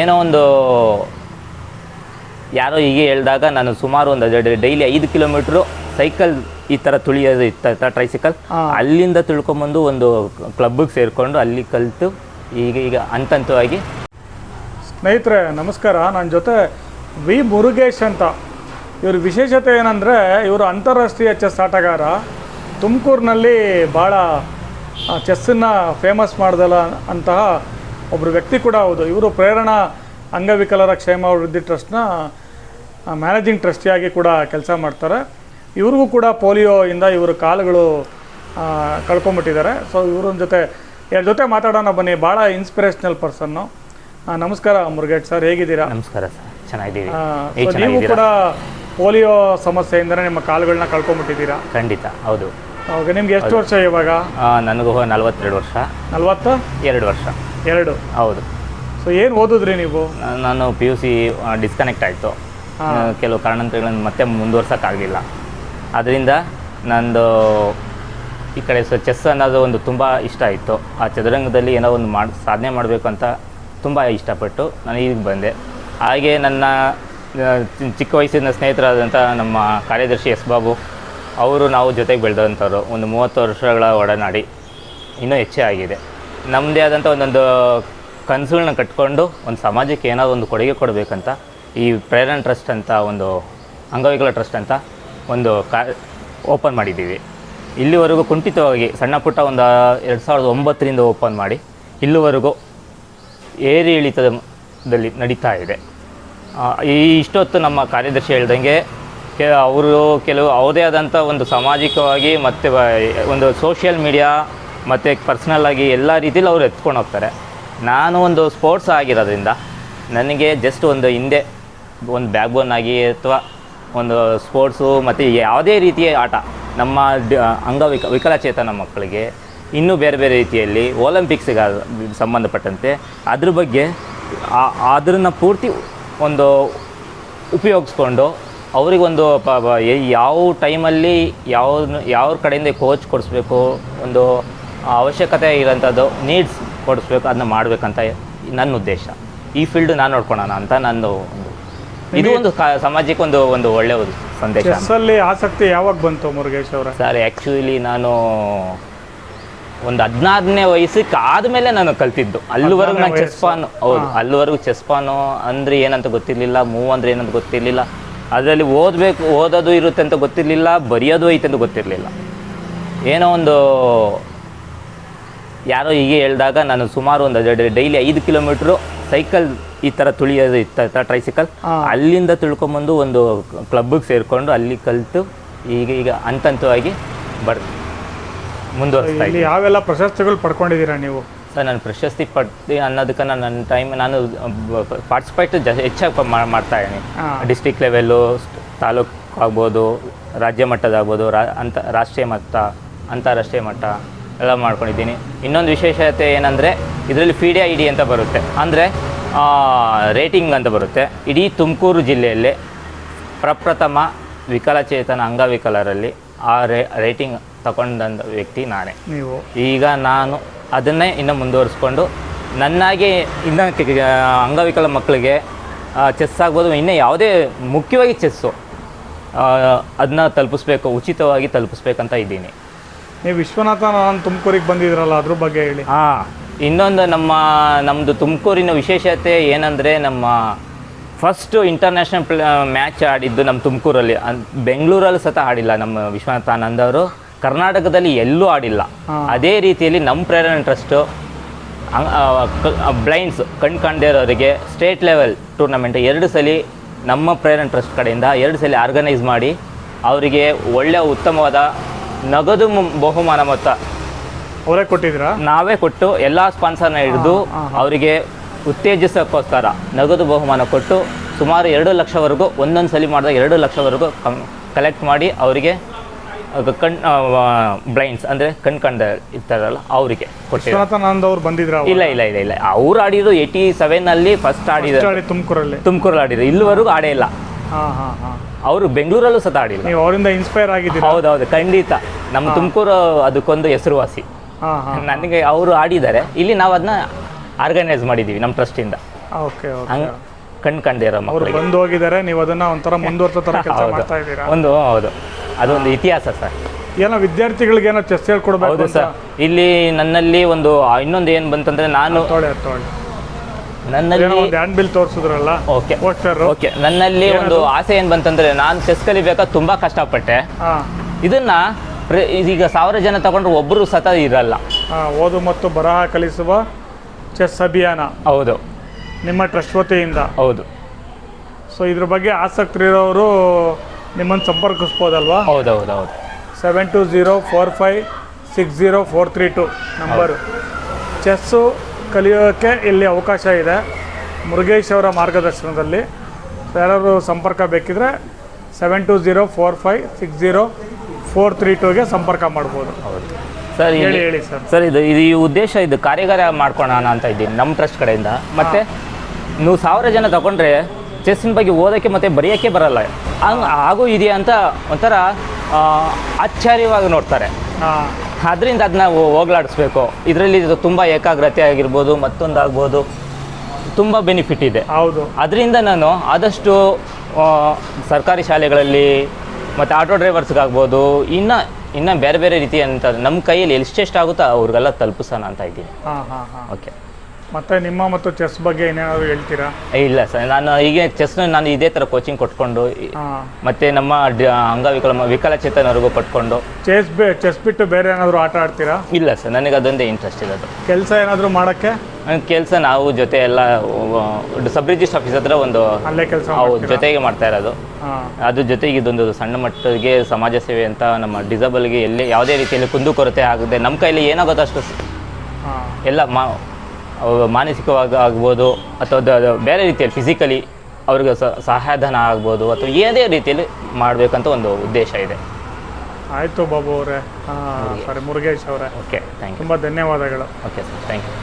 ಏನೋ ಒಂದು ಯಾರೋ ಹೀಗೆ ಹೇಳಿದಾಗ ನಾನು ಸುಮಾರು ಒಂದು ಡೈಲಿ ಐದು ಕಿಲೋಮೀಟ್ರು ಸೈಕಲ್ ಈ ಥರ ತುಳಿಯೋದು ಇತ್ತ ಟ್ರೈಸಿಕಲ್. ಅಲ್ಲಿಂದ ತಿಳ್ಕೊಂಬಂದು ಒಂದು ಕ್ಲಬ್ಬಿಗೆ ಸೇರಿಕೊಂಡು ಅಲ್ಲಿ ಕಲಿತು ಈಗ ಈಗ ಅಂತಂತವಾಗಿ ಸ್ನೇಹಿತರೆ ನಮಸ್ಕಾರ. ನನ್ನ ಜೊತೆ ವಿ ಮುರುಗೇಶ್ ಅಂತ. ಇವ್ರ ವಿಶೇಷತೆ ಏನಂದರೆ ಇವರು ಅಂತಾರಾಷ್ಟ್ರೀಯ ಚೆಸ್ ಆಟಗಾರ. ತುಮಕೂರಿನಲ್ಲಿ ಭಾಳ ಚೆಸ್ಸನ್ನು ಫೇಮಸ್ ಮಾಡ್ದಲ್ಲ ಅಂತಹ ಒಬ್ಬರು ವ್ಯಕ್ತಿ ಕೂಡ ಹೌದು. ಇವರು ಪ್ರೇರಣಾ ಅಂಗವಿಕಲರ ಕ್ಷೇಮ ಅಭಿವೃದ್ಧಿ ಟ್ರಸ್ಟ್ನ ಮ್ಯಾನೇಜಿಂಗ್ ಟ್ರಸ್ಟಿಯಾಗಿ ಕೂಡ ಕೆಲಸ ಮಾಡ್ತಾರೆ. ಇವ್ರಿಗೂ ಕೂಡ ಪೋಲಿಯೋಯಿಂದ ಇವರು ಕಾಲುಗಳು ಕಳ್ಕೊಂಬಿಟ್ಟಿದ್ದಾರೆ. ಸೊ ಇವ್ರ ಜೊತೆ ಇವ್ರ ಜೊತೆ ಮಾತಾಡೋಣ ಬನ್ನಿ. ಭಾಳ ಇನ್ಸ್ಪಿರೇಷನಲ್ ಪರ್ಸನ್ನು ನಮಸ್ಕಾರ ಮುರುಗೇಶ್ ಸರ್. ಹೇಗಿದ್ದೀರಾ? ನಮಸ್ಕಾರ ಸರ್. ಚೆನ್ನಾಗಿದ್ದೀವಿ. ನೀವು ಕೂಡ ಪೋಲಿಯೋ ಸಮಸ್ಯೆಯಿಂದನೇ ನಿಮ್ಮ ಕಾಲುಗಳನ್ನ ಕಳ್ಕೊಂಬಿಟ್ಟಿದ್ದೀರಾ? ಖಂಡಿತ. ಹೌದು. ನಿಮ್ಗೆ ಎಷ್ಟು ವರ್ಷ ಇವಾಗ? ನನಗೂ ನಲವತ್ತೆರಡು ವರ್ಷ. ನಲ್ವತ್ತ? ಎರಡು ವರ್ಷ. ಎರಡು? ಹೌದು. ಸೊ ಏನು ಓದಿದ್ರಿ ನೀವು? ನಾನು ಪಿ ಯು ಸಿ ಡಿಸ್ಕನೆಕ್ಟ್ ಆಯಿತು. ಕೆಲವು ಕಾರಣಾಂತರಗಳನ್ನು ಮತ್ತೆ ಮುಂದುವರ್ಸೋಕ್ಕಾಗಲಿಲ್ಲ ಅದರಿಂದ ನಂದು ಈ ಕಡೆ ಸೊ ಚೆಸ್ ಅನ್ನೋದು ಒಂದು ತುಂಬ ಇಷ್ಟ ಇತ್ತು ಆ ಚದುರಂಗದಲ್ಲಿ ಏನೋ ಒಂದು ಮಾಡಿ ಸಾಧನೆ ಮಾಡಬೇಕು ಅಂತ ತುಂಬ ಇಷ್ಟಪಟ್ಟು ನಾನು ಈಗ ಬಂದೆ. ಹಾಗೆ ನನ್ನ ಚಿಕ್ಕ ವಯಸ್ಸಿನ ಸ್ನೇಹಿತರಾದಂಥ ನಮ್ಮ ಕಾರ್ಯದರ್ಶಿ ಎಸ್ ಬಾಬು ಅವರು ನಾವು ಜೊತೆಗೆ ಬೆಳೆದಂಥವ್ರು. ಒಂದು ಮೂವತ್ತು ವರ್ಷಗಳ ಒಡನಾಡಿ. ಇನ್ನೂ ಹೆಚ್ಚೇ ಆಗಿದೆ. ನಮ್ಮದೇ ಆದಂಥ ಒಂದೊಂದು ಕನಸುಗಳನ್ನ ಕಟ್ಕೊಂಡು ಒಂದು ಸಮಾಜಕ್ಕೆ ಏನಾದರೂ ಒಂದು ಕೊಡುಗೆ ಕೊಡಬೇಕಂತ, ಈ ಪ್ರೇರಣ ಟ್ರಸ್ಟ್ ಅಂತ ಒಂದು ಅಂಗವಿಕಲ ಟ್ರಸ್ಟ್ ಅಂತ ಒಂದು ಕಾ, ಓಪನ್ ಮಾಡಿದ್ದೀವಿ. ಇಲ್ಲಿವರೆಗೂ ಕುಂಠಿತವಾಗಿ ಸಣ್ಣ ಪುಟ್ಟ ಒಂದು ಎರಡು ಸಾವಿರದ ಒಂಬತ್ತರಿಂದ ಓಪನ್ ಮಾಡಿ ಇಲ್ಲಿವರೆಗೂ ಏರಿ ಇಳಿತದಲ್ಲಿ ನಡೀತಾ ಇದೆ. ಈ ಇಷ್ಟೊತ್ತು ನಮ್ಮ ಕಾರ್ಯದರ್ಶಿ ಹೇಳ್ದಂಗೆ ಕೆ, ಅವರು ಕೆಲವು ಅವರದೇ ಆದಂಥ ಒಂದು ಸಾಮಾಜಿಕವಾಗಿ ಮತ್ತು ಒಂದು ಸೋಷಿಯಲ್ ಮೀಡಿಯಾ ಮತ್ತು ಪರ್ಸ್ನಲ್ಲಾಗಿ ಎಲ್ಲ ರೀತಿಯಲ್ಲಿ ಅವ್ರು ಎತ್ಕೊಂಡು ಹೋಗ್ತಾರೆ. ನಾನು ಒಂದು ಸ್ಪೋರ್ಟ್ಸ್ ಆಗಿರೋದ್ರಿಂದ ನನಗೆ ಜಸ್ಟ್ ಒಂದು ಹಿಂದೆ ಒಂದು ಬ್ಯಾಕ್ ಬೋನ್ ಆಗಿ ಅಥವಾ ಒಂದು ಸ್ಪೋರ್ಟ್ಸು ಮತ್ತು ಯಾವುದೇ ರೀತಿಯ ಆಟ ನಮ್ಮ ಅಂಗವಿಕ ವಿಕಲಚೇತನ ಮಕ್ಕಳಿಗೆ ಇನ್ನೂ ಬೇರೆ ಬೇರೆ ರೀತಿಯಲ್ಲಿ ಒಲಿಂಪಿಕ್ಸ್ಗೆ ಸಂಬಂಧಪಟ್ಟಂತೆ ಅದ್ರ ಬಗ್ಗೆ ಅದನ್ನು ಪೂರ್ತಿ ಒಂದು ಉಪಯೋಗಿಸ್ಕೊಂಡು ಅವರಿಗೊಂದು ಯಾವ ಟೈಮಲ್ಲಿ ಯಾವ ಯಾವ ಕಡೆಯಿಂದ ಕೋಚ್ ಕೊಡಿಸ್ಬೇಕು ಒಂದು ಅವಶ್ಯಕತೆ ಇರೋಂಥದ್ದು ನೀಡ್ಸ್ ಕೊಡಿಸ್ಬೇಕು ಅದನ್ನ ಮಾಡಬೇಕಂತ ನನ್ನ ಉದ್ದೇಶ. ಈ ಫೀಲ್ಡ್ ನಾನು ನೋಡ್ಕೊಳೋಣ ಅಂತ ನಂದು ಒಂದು ಇದು ಒಂದು ಸಮಾಜಕ್ಕೆ ಒಂದು ಒಂದು ಒಳ್ಳೆಯ ಒಂದು ಸಂದೇಶ. ಚೆಸ್ಸಲ್ಲಿ ಆಸಕ್ತಿ ಯಾವಾಗ ಬಂತು ಮುರುಗೇಶ್ ಅವರ? ಸರ್ ಆ್ಯಕ್ಚುಲಿ ನಾನು ಒಂದು ಹದಿನಾರನೇ ವಯಸ್ಸಕ್ಕೆ ಆದಮೇಲೆ ನಾನು ಕಲ್ತಿದ್ದು. ಅಲ್ಲಿವರೆಗೂ ನಾನು ಚೆಸ್ಪಾನು ಹೌದು ಅಲ್ಲಿವರೆಗೂ ಚೆಸ್ಪಾನು ಅಂದರೆ ಏನಂತ ಗೊತ್ತಿರಲಿಲ್ಲ ಮೂವ್ ಅಂದರೆ ಏನಂತ ಗೊತ್ತಿರಲಿಲ್ಲ. ಅದರಲ್ಲಿ ಓದಬೇಕು ಓದೋದು ಇರುತ್ತೆ ಅಂತ ಗೊತ್ತಿರಲಿಲ್ಲ ಬರೆಯೋದು ಐತೆ ಅಂತ ಗೊತ್ತಿರಲಿಲ್ಲ. ಏನೋ ಒಂದು ಯಾರೋ ಹೀಗೆ ಹೇಳಿದಾಗ ನಾನು ಸುಮಾರು ಒಂದು ಡೈಲಿ ಐದು ಕಿಲೋಮೀಟ್ರು ಸೈಕಲ್ ಈ ಥರ ತುಳಿಯೋದು ಇತ್ತ ಟ್ರೈಸಿಕಲ್. ಅಲ್ಲಿಂದ ತಿಳ್ಕೊಂಬಂದು ಒಂದು ಕ್ಲಬ್ಬಿಗೆ ಸೇರಿಕೊಂಡು ಅಲ್ಲಿ ಕಲಿತು ಈಗ ಈಗ ಹಂತ ಹಂತವಾಗಿ ಬರ್ ಮುಂದುವರಿಸ್ತಾ ಇಲ್ಲಿ ಇದ್ದೀನಿ. ಯಾವೆಲ್ಲ ಪ್ರಶಸ್ತಿಗಳು ಪಡ್ಕೊಂಡಿದ್ದೀರಾ ನೀವು? ಸರ್ ನಾನು ಪ್ರಶಸ್ತಿ ಪಡ್ತಿ ಅನ್ನೋದಕ್ಕೆ ನಾನು ನನ್ನ ಟೈಮ್ ನಾನು ಪಾರ್ಟಿಸಿಪೇಟ್ ಜ ಹೆಚ್ಚಾಗಿ ಮಾಡ್ತಾ ಇದ್ದೀನಿ. ಡಿಸ್ಟಿಕ್ ಲೆವೆಲ್ಲು ತಾಲೂಕು ಆಗ್ಬೋದು ರಾಜ್ಯ ಮಟ್ಟದಾಗ್ಬೋದು ರಾ ಅಂತ ರಾಷ್ಟ್ರೀಯ ಮಟ್ಟ ಅಂತಾರಾಷ್ಟ್ರೀಯ ಮಟ್ಟ. ಎಲ್ಲ ಮಾಡ್ಕೊಂಡಿದ್ದೀನಿ. ಇನ್ನೊಂದು ವಿಶೇಷತೆ ಏನಂದರೆ ಇದರಲ್ಲಿ ಫೀಡೆ ಡಿ ಐ ಡಿ ಅಂತ ಬರುತ್ತೆ. ಅಂದರೆ ರೇಟಿಂಗ್ ಅಂತ ಬರುತ್ತೆ. ಇಡೀ ತುಮಕೂರು ಜಿಲ್ಲೆಯಲ್ಲಿ ಪ್ರಪ್ರಥಮ ವಿಕಲಚೇತನ ಅಂಗವಿಕಲರಲ್ಲಿ ಆ ರೇ ರೇಟಿಂಗ್ ತಗೊಂಡಂಥ ವ್ಯಕ್ತಿ ನಾನೇ. ನೀವು. ಈಗ ನಾನು ಅದನ್ನೇ ಇನ್ನು ಮುಂದುವರಿಸ್ಕೊಂಡು ನನ್ನಾಗೆ ಇನ್ನು ಅಂಗವಿಕಲ ಮಕ್ಕಳಿಗೆ ಚೆಸ್ ಆಗ್ಬೋದು ಇನ್ನೂ ಯಾವುದೇ ಮುಖ್ಯವಾಗಿ ಚೆಸ್ಸು ಅದನ್ನ ತಲುಪಿಸ್ಬೇಕು ಉಚಿತವಾಗಿ ತಲುಪಿಸ್ಬೇಕಂತ ಇದ್ದೀನಿ. ನೀವು ವಿಶ್ವನಾಥ ನಾನು ತುಮಕೂರಿಗೆ ಬಂದಿದ್ರಲ್ಲ ಅದ್ರ ಬಗ್ಗೆ ಹೇಳಿ. ಹಾಂ ಇನ್ನೊಂದು ನಮ್ಮ ನಮ್ಮದು ತುಮಕೂರಿನ ವಿಶೇಷತೆ ಏನಂದರೆ ನಮ್ಮ ಫಸ್ಟು ಇಂಟರ್ನ್ಯಾಷನಲ್ ಪ್ಲ ಮ್ಯಾಚ್ ಆಡಿದ್ದು ನಮ್ಮ ತುಮಕೂರಲ್ಲಿ. ಅನ್ ಬೆಂಗಳೂರಲ್ಲಿ ಸತ ಆಡಿಲ್ಲ ನಮ್ಮ ವಿಶ್ವನಾಥ ಆನಂದ್ ಅವರು. ಕರ್ನಾಟಕದಲ್ಲಿ ಎಲ್ಲೂ ಆಡಿಲ್ಲ. ಅದೇ ರೀತಿಯಲ್ಲಿ ನಮ್ಮ ಪ್ರೇರಣೆ ಟ್ರಸ್ಟು ಬ್ಲೈಂಡ್ಸ್ ಕಣ್ ಕಾಣದೇ ಇರೋರಿಗೆ ಸ್ಟೇಟ್ ಲೆವೆಲ್ ಟೂರ್ನಮೆಂಟ್ ಎರಡು ಸಲ ನಮ್ಮ ಪ್ರೇರಣೆ ಟ್ರಸ್ಟ್ ಕಡೆಯಿಂದ ಎರಡು ಸಲ ಆರ್ಗನೈಸ್ ಮಾಡಿ ಅವರಿಗೆ ಒಳ್ಳೆಯ ಉತ್ತಮವಾದ ನಗದು ಬಹುಮಾನ ಮೊತ್ತ. ಅವರೇ ಕೊಟ್ಟಿದ್ರ ನಾವೇ ಕೊಟ್ಟು ಎಲ್ಲ ಸ್ಪಾನ್ಸರ್ನ ಹಿಡಿದು. ಅವರಿಗೆ ಉತ್ತೇಜಿಸೋಕ್ಕೋಸ್ಕರ ನಗದು ಬಹುಮಾನ ಕೊಟ್ಟು ಸುಮಾರು ಎರಡು ಲಕ್ಷವರೆಗೂ ಒಂದೊಂದು ಸಲ ಮಾಡಿದಾಗ ಎರಡು ಲಕ್ಷವರೆಗೂ ಕಲೆಕ್ಟ್ ಮಾಡಿ ಅವರಿಗೆ ಕಣ್ ಬ್ಲೈಂಡ್ಸ್ ಅಂದರೆ ಕಣ್ ಕಂಡ ಇರ್ತಾರಲ್ಲ ಅವರಿಗೆ ಬಂದಿದ್ರ ಇಲ್ಲ ಇಲ್ಲ ಇಲ್ಲ ಇಲ್ಲ. ಅವ್ರು ಆಡಿದ್ರು ಏಯ್ಟಿ ಸೆವೆನಲ್ಲಿ ಫಸ್ಟ್ ಆಡಿದ್ರು ತುಮಕೂರಲ್ಲಿ? ತುಮಕೂರಲ್ಲಿ ಆಡಿದ್ರು ಇಲ್ಲಿವರೆಗೂ ಆಡೇ ಇಲ್ಲ. ಹಾ ಹಾ ಹಾ. ಅವರು ಬೆಂಗಳೂರಲ್ಲೂ ಸತ ಆಡಿಲ್ಲ. ನೀವು ಅವರಿಂದ ಇನ್ಸ್ಪೈರ್ ಆಗಿದ್ದೀರಾ? ಹೌದೌದು ಖಂಡಿತ. ನಮ್ಮ ತುಮಕೂರು ಅದಕ್ಕೊಂದು ಹೆಸರುವಾಸಿ. ನನಗೆ ಅವರು ಆಡಿದ್ದಾರೆ. ಇಲ್ಲಿ ನಾವು ಅದನ್ನ ಆರ್ಗನೈಸ್ ಮಾಡಿದ್ದೀವಿ ನಮ್ಮ ಟ್ರಸ್ಟಿಂದ ಓಕೆ ಹಂಗೆ ಕಣ್ ಕಂಡಿರೋ ಅವ್ರು ಮಕ್ಕಳಿಗೆ. ಬಂದು ಹೋಗಿದ್ದಾರೆ ನೀವು ಅದನ್ನ ಒಂಥರ ಮುಂದುವರ್ಸೋ ತರ ಕೆಲಸ ಮಾಡ್ತಾ ಇದ್ದೀರಾ? ಒಂದು ಹೌದು. ಅದೊಂದು ಇತಿಹಾಸ ಸರ್. ಏನೋ ವಿದ್ಯಾರ್ಥಿಗಳಿಗೆ ಏನೋ ಚೆಸ್ ಹೇಳ್ಕೊಡ್ಬೇಕು ಹೌದು ಸರ್. ಇಲ್ಲಿ ನನ್ನಲ್ಲಿ ಒಂದು ಇನ್ನೊಂದು ಏನು ಬಂತಂದ್ರೆ ನಾನು ತೊಳೆ ತೊಳೆ ನನ್ನಲ್ಲಿ ಏನೋ ಒಂದು ಹ್ಯಾಂಡ್ ಬಿಲ್ ತೋರಿಸಿದ್ರಲ್ಲ? ಓಕೆ. ಓಕೆ. ನನ್ನಲ್ಲಿ ಒಂದು ಆಸೆ ಏನು ಬಂತಂದ್ರೆ ನಾನು ಚೆಸ್ ಕಲಿಬೇಕಾದ್ರೆ ತುಂಬಾ ಕಷ್ಟಪಟ್ಟೆ. ಇದನ್ನ ಪ್ರ- ಈಗ ಸಾವಿರ ಜನ ತಗೊಂಡ್ರೆ ಒಬ್ಬರು ಸತ ಇರಲ್ಲ. ಓದು ಮತ್ತು ಬರಹ ಕಲಿಸುವ ಚೆಸ್ ಅಭಿಯಾನ. ಹೌದು. ನಿಮ್ಮ ಟ್ರಸ್ಟ್ ವತಿಯಿಂದ. ಹೌದು. ಸೊ ಇದ್ರ ಬಗ್ಗೆ ಆಸಕ್ತಿ ಇರೋರು ನಿಮ್ಮನ್ನು ಸಂಪರ್ಕಿಸ್ಬೋದಲ್ವಾ? ಹೌದು ಹೌದು ಹೌದು seven two zero four five six zero four three two number chess ಕಲಿಯೋಕ್ಕೆ ಇಲ್ಲಿ ಅವಕಾಶ ಇದೆ. ಮುರುಗೇಶ್ ಅವರ ಮಾರ್ಗದರ್ಶನದಲ್ಲಿ. ಯಾರಾದರೂ ಸಂಪರ್ಕ ಬೇಕಿದ್ರೆ seven two zero four five six zero four three ಟೂಗೆ ಸಂಪರ್ಕ ಮಾಡ್ಬೋದು. ಸರ್ ಹೇಳಿ ಹೇಳಿ ಸರ್. ಸರ್ ಇದು ಇದು ಈ ಉದ್ದೇಶ ಇದು ಕಾರ್ಯಾಗಾರ ಮಾಡ್ಕೊಳ್ಳೋಣ ಅಂತ ಇದ್ದೀನಿ ನಮ್ಮ ಟ್ರಸ್ಟ್ ಕಡೆಯಿಂದ. ಮತ್ತೆ ನೀವು ಸಾವಿರ ಜನ ತಗೊಂಡ್ರೆ ಚೆಸ್ಸಿನ ಬಗ್ಗೆ ಓದೋಕ್ಕೆ ಮತ್ತೆ ಬರೆಯೋಕ್ಕೆ ಬರಲ್ಲ. ಹಂಗೆ ಆಗೋ ಇದೆಯಾ ಅಂತ ಒಂಥರ ಆಶ್ಚರ್ಯವಾಗಿ ನೋಡ್ತಾರೆ. ಅದರಿಂದ ಅದನ್ನ ಹೋಗ್ಲಾಡಿಸ್ಬೇಕು. ಇದರಲ್ಲಿ ತುಂಬ ಏಕಾಗ್ರತೆ ಆಗಿರ್ಬೋದು ಮತ್ತೊಂದಾಗ್ಬೋದು ತುಂಬ ಬೆನಿಫಿಟ್ ಇದೆ. ಹೌದು. ಅದರಿಂದ ನಾನು ಆದಷ್ಟು ಸರ್ಕಾರಿ ಶಾಲೆಗಳಲ್ಲಿ ಮತ್ತು ಆಟೋ ಡ್ರೈವರ್ಸ್ಗಾಗ್ಬೋದು ಇನ್ನು ಇನ್ನು ಬೇರೆ ಬೇರೆ ರೀತಿಯಂಥ ನಮ್ಮ ಕೈಯಲ್ಲಿ ಎಷ್ಟೆಷ್ಟು ಆಗುತ್ತೋ ಅವ್ರಿಗೆಲ್ಲ ತಲುಪಿಸೋಣ ಅಂತ ಇದ್ದೀನಿ. ಹಾಂ ಹಾಂ ಹಾಂ. ಓಕೆ. ಮತ್ತೆ ನಿಮ್ಮ ಮತ್ತು ಚೆಸ್ ಬಗ್ಗೆ ಏನೇನಾದ್ರು ಹೇಳ್ತೀರಾ? ಇಲ್ಲ ಸರ್ ನಾನು ಈಗ ಚೆಸ್ ನಾನು ಇದೇ ಥರ ಕೋಚಿಂಗ್ ಕೊಟ್ಕೊಂಡು ಮತ್ತೆ ಹಾಂ. ಮತ್ತು ನಮ್ಮ ಡ- ಅಂಗವಿಕಲ ವಿಕಲಚೇತನರಿಗೂ ಪಟ್ಕೊಂಡು ಚೆಸ್ ಬೇ ಚೆಸ್ ಬಿಟ್ಟು ಬೇರೆ ಏನಾದರೂ ಆಟ ಆಡ್ತೀರಾ? ಇಲ್ಲ ಸರ್ ನನಗೆ ಅದೊಂದೇ ಇಂಟ್ರೆಸ್ಟ್ ಇರೋದು. ಕೆಲಸ ಏನಾದರೂ ಮಾಡೋಕ್ಕೆ? ಕೆಲಸ ನಾವು ಜೊತೆ ಎಲ್ಲ ಸಬ್ ರಿಜಿಸ್ಟರ್ ಆಫೀಸ್ ಹತ್ರ ಒಂದು ಅಲ್ಲೇ ಕೆಲಸ ಹೌದು ಜೊತೆಗೆ ಮಾಡ್ತಾ ಇರೋದು. ಅದ್ರ ಜೊತೆಗೆ ಇದೊಂದು ಸಣ್ಣ ಮಟ್ಟಿಗೆ ಸಮಾಜ ಸೇವೆ ಅಂತ ನಮ್ಮ ಡಿಸಬಲ್ಗೆ ಎಲ್ಲಿ ಯಾವುದೇ ರೀತಿಯಲ್ಲಿ ಕುಂದು ಕೊರತೆ ಆಗದೆ ನಮ್ಮ ಕೈಲಿ ಏನಾಗುತ್ತೋ ಅಷ್ಟು ಎಲ್ಲ ಮಾ ಮಾನಸಿಕವಾಗಿ ಆಗ್ಬೋದು ಅಥವಾ ಬೇರೆ ರೀತಿಯಲ್ಲಿ ಫಿಸಿಕಲಿ ಅವ್ರಿಗೆ ಸಹಾಯಧನ ಆಗ್ಬೋದು ಅಥವಾ ಏನೇ ರೀತಿಯಲ್ಲಿ ಮಾಡಬೇಕಂತ ಒಂದು ಉದ್ದೇಶ ಇದೆ. ಆಯಿತು ಬಾಬು ಅವರೇ. ಹಾಂ ಸರಿ ಮುರುಗೇಶ್ ಅವರೇ. ಓಕೆ ಥ್ಯಾಂಕ್ ಯು ತುಂಬ ಧನ್ಯವಾದಗಳು. Okay sir thank you